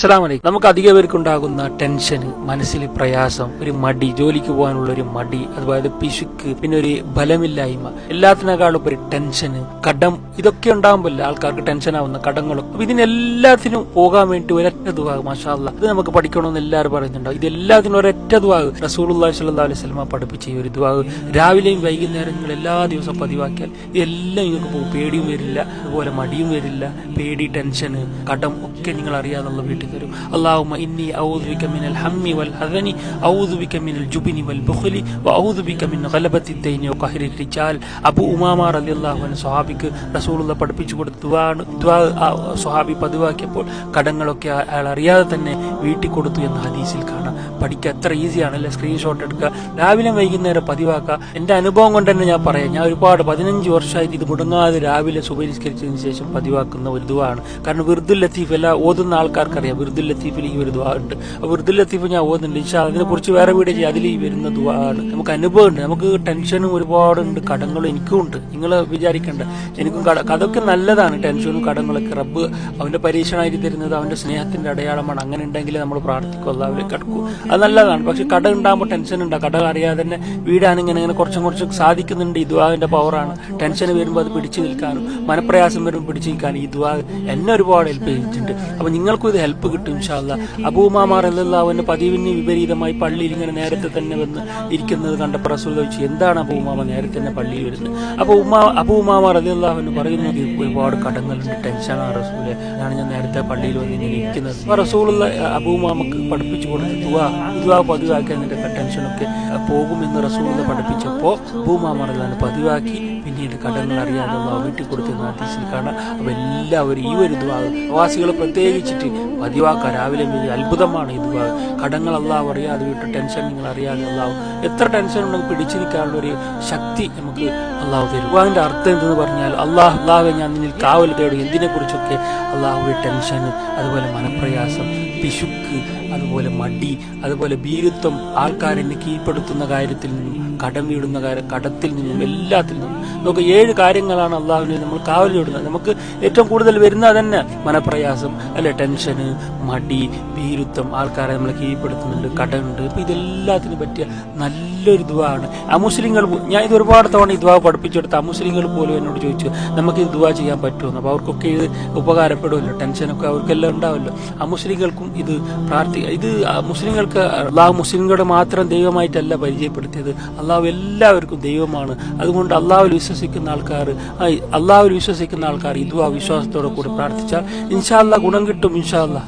അസ്സലാം നമുക്ക് അധിക പേർക്കുണ്ടാകുന്ന ടെൻഷൻ മനസ്സിൽ പ്രയാസം ഒരു മടി ജോലിക്ക് പോകാനുള്ള ഒരു മടി അതുപോലെ പിശുക്ക് പിന്നെ ഒരു ബലമില്ലായ്മ എല്ലാത്തിനേക്കാളും ഒരു ടെൻഷന് കടം ഇതൊക്കെ ഉണ്ടാകുമ്പോൾ ആൾക്കാർക്ക് ടെൻഷൻ ആവുന്ന കടങ്ങളും. അപ്പൊ ഇതിനെല്ലാത്തിനും പോകാൻ വേണ്ടി ഒരൊറ്റ ദുവാഗ് മാഷാല്ല ഇത് നമുക്ക് പഠിക്കണമെന്ന് എല്ലാവരും പറയുന്നുണ്ടാവും ഇതെല്ലാത്തിനും ഒരൊറ്റ ദുവാഗ് റസൂലുള്ളാഹി സ്വല്ലല്ലാഹു അലൈഹി വസല്ലമ പഠിപ്പിച്ച ഈ ഒരു ദുവാഗ് രാവിലെയും വൈകുന്നേരങ്ങളും എല്ലാ ദിവസവും പതിവാക്കിയാൽ ഇതെല്ലാം നിങ്ങൾക്ക് പോകും പേടിയും വരില്ല. അതുപോലെ മടിയും വരില്ല. പേടി ടെൻഷന് കടം ഒക്കെ നിങ്ങൾ അറിയാതുള്ള വീട്ടിൽ തരും. അള്ളാഹുമ ഇന്നി ഔദുബിക മിനൽ ഹമ്മി വൽ ഹദനി ഔദുബിക മിനൽ ജുബിനി വൽ ബുഖലി വ വഔദുബിക മിൻ ഗലബത്തി ദൈനി വഖഹരി റിജാൽ. അബൂ ഉമാമ റളിയല്ലാഹു അൻഹു സ്വഹാബിക്ക് റസൂലുള്ള പഠിപ്പിച്ചു കൊടുത്ത ദുആണ് ദുആ സ്വഹാബി പതിവാക്കിയപ്പോൾ കടങ്ങളൊക്കെ അയാൾ അറിയാതെ തന്നെ വീട്ടിൽ കൊടുത്തു എന്ന ഹദീസിൽ കാണാം. പഠിക്കുക എത്ര ഈസിയാണ് അല്ലെ സ്ക്രീൻഷോട്ട് എടുക്കുക. രാവിലെ വൈകുന്നേരം പതിവാക്കുക. എന്റെ അനുഭവം കൊണ്ട് തന്നെ ഞാൻ പറയാം. ഞാൻ ഒരുപാട് പതിനഞ്ച് വർഷമായിട്ട് ഇത് മുടങ്ങാതെ രാവിലെ സുപരിഷ്കരിച്ചതിന് ശേഷം പതിവാക്കുന്ന ഒരു ദുവാണ് കാരണം വിർദുൽ ലത്തീഫ് എല്ലാം ഓതുന്ന ആൾക്കാർക്കറിയാം. വിർദുൽ ലത്തീഫിൽ ഈ ഒരു ദുവാ ഉണ്ട്. ആ വിർദുൽ ലത്തീഫ് ഞാൻ ഓതുന്നുണ്ട്. അതിനെ കുറിച്ച് വേറെ വീഡിയോ ചെയ്യാം. അതിൽ ഈ വരുന്ന ദുവാണ് നമുക്ക് അനുഭവം ഉണ്ട്. നമുക്ക് ടെൻഷനും ഒരുപാടുണ്ട്. കടങ്ങളും എനിക്കും ഉണ്ട്. നിങ്ങൾ വിചാരിക്കേണ്ട. എനിക്കും കട അതൊക്കെ നല്ലതാണ്. ടെൻഷനും കടങ്ങളൊക്കെ റബ്ബ് അവന്റെ പരീക്ഷണമായിട്ട് തരുന്നത് അവന്റെ സ്നേഹത്തിന്റെ അടയാളമാണ്. അങ്ങനെ ഉണ്ടെങ്കിൽ നമ്മൾ പ്രാർത്ഥിക്കും. അല്ലാവരും കിടക്കും. അത് നല്ലതാണ്. പക്ഷെ കട ഉണ്ടാകുമ്പോൾ ടെൻഷൻ ഉണ്ടാകും. കട അറിയാതെ തന്നെ വീടാണിങ്ങനെ ഇങ്ങനെ കുറച്ചും കുറച്ചും സാധിക്കുന്നുണ്ട്. ഈ ദുവാവിന്റെ പവറാണ് ടെൻഷൻ വരുമ്പോൾ അത് പിടിച്ചു നിൽക്കാനും മനപ്രയാസം വരുമ്പോൾ പിടിച്ചു നിൽക്കാനും ഈ ദുവാ എന്നെ ഒരുപാട് ഹെൽപ്പ് ചെയ്തിട്ടുണ്ട്. അപ്പൊ നിങ്ങൾക്കും ഇത് ഹെൽപ്പ് കിട്ടും ഇൻഷാല്ല അബൂമാമാർ അല്ലാവിന്റെ പതിവിന് വിപരീതമായി പള്ളിയിൽ ഇങ്ങനെ നേരത്തെ തന്നെ വന്ന് ഇരിക്കുന്നത് കണ്ട റസൂൽ ചോദിച്ചു എന്താണ് അബൂമാമ നേരത്തെ തന്നെ പള്ളിയിൽ വരുന്നത്? അപ്പൊ ഉമ്മാ അബൂമാമാർ അല്ലാഹുവിന് പറയുന്നത് ഒരുപാട് കടങ്ങളുണ്ട് ടെൻഷനാണ് റസൂലെ. അതാണ് ഞാൻ നേരത്തെ പള്ളിയിൽ വന്ന് ഇങ്ങനെ ഇരിക്കുന്നത്. അപ്പൊ റസൂലുള്ള അബൂമാമക്ക് പഠിപ്പിച്ചു കൊടുത്ത് ദുവാ ദുവാ പതിവാക്കി എന്നിട്ട് ടെൻഷനൊക്കെ പോകുമെന്ന് റസൂളിനെ പഠിപ്പിച്ചപ്പോ അബൂമാമാർ അതിലാണ് പതിവാക്കി. പിന്നീട് കടങ്ങൾ അറിയാതെ വീട്ടിൽ കൊടുത്തെന്ന് ഹദീസിൽ കാണാം. അപ്പൊ എല്ലാവരും ഈ ഒരു ദുവാ പ്രവാസികൾ പ്രത്യേകിച്ചിട്ട് പതിവാക്ക രാവിലെ അത്ഭുതമാണ് ഈ ദുവാ കടങ്ങൾ അള്ളാഹു അറിയാതെ വിട്ട് ടെൻഷൻ നിങ്ങൾ അറിയാതെ അള്ളാഹു. എത്ര ടെൻഷൻ ഉണ്ടെങ്കിൽ പിടിച്ചിരിക്കാനുള്ള ഒരു ശക്തി നമുക്ക് അള്ളാഹു തരും. അതിന്റെ അർത്ഥം എന്തെന്ന് പറഞ്ഞാൽ അള്ളാഹ് അള്ളാഹെ ഞാൻ നിന്നിൽ കാവൽ തേടും. എന്തിനെ കുറിച്ചൊക്കെ അള്ളാഹുവിടെ ടെൻഷൻ അതുപോലെ മനപ്രയാസം പിശുക്ക് അതുപോലെ മടി അതുപോലെ ഭീരുത്വം ആൾക്കാരെന്നെ കീഴ്പ്പെടുത്തുന്ന കാര്യത്തിൽ നിന്നും കടം വീടുന്ന കാര്യം കടത്തിൽ നിന്നും എല്ലാത്തിൽ നിന്നും. നമുക്ക് ഏഴ് കാര്യങ്ങളാണ് അള്ളാഹുവിനെ നമ്മൾ കാവലി വിടുന്നത് നമുക്ക് ഏറ്റവും കൂടുതൽ വരുന്ന തന്നെ മനപ്രയാസം അല്ലെ ടെൻഷന് മടി ഭീരുത്വം ആൾക്കാരെ നമ്മളെ കീഴ്പ്പെടുത്തുന്നുണ്ട് കടമുണ്ട്. ഇപ്പം ഇതെല്ലാത്തിനും പറ്റിയ നല്ലൊരു ദുവാണ് അമുസ്ലിങ്ങൾ ഞാൻ ഇത് ഒരുപാട് തവണ ഈ ദുവാ പഠിപ്പിച്ചെടുത്ത അമുസ്ലിങ്ങൾ പോലും എന്നോട് ചോദിച്ചു നമുക്ക് ഇത് ദുവാ ചെയ്യാൻ പറ്റുമെന്ന് അപ്പോൾ അവർക്കൊക്കെ ഇത് ഉപകാരപ്പെടുമല്ലോ ടെൻഷനൊക്കെ അവർക്കെല്ലാം ഉണ്ടാവുമല്ലോ. അമുസ്ലിങ്ങൾക്കും ഇത് പ്രാർത്ഥി ഇത് മുസ്ലിങ്ങൾക്ക് അള്ളാഹു മുസ്ലിങ്ങളുടെ മാത്രം ദൈവമായിട്ടല്ല പരിചയപ്പെടുത്തിയത്. അള്ളാഹു എല്ലാവർക്കും ദൈവമാണ്. അതുകൊണ്ട് അള്ളാഹുവിൽ വിശ്വസിക്കുന്ന ആൾക്കാർ അള്ളാഹുവിൽ വിശ്വസിക്കുന്ന ആൾക്കാർ ഇതും ആ വിശ്വാസത്തോടെ കൂടി പ്രാർത്ഥിച്ചാൽ ഇൻഷാല്ല ഗുണം കിട്ടും ഇൻഷാല്ല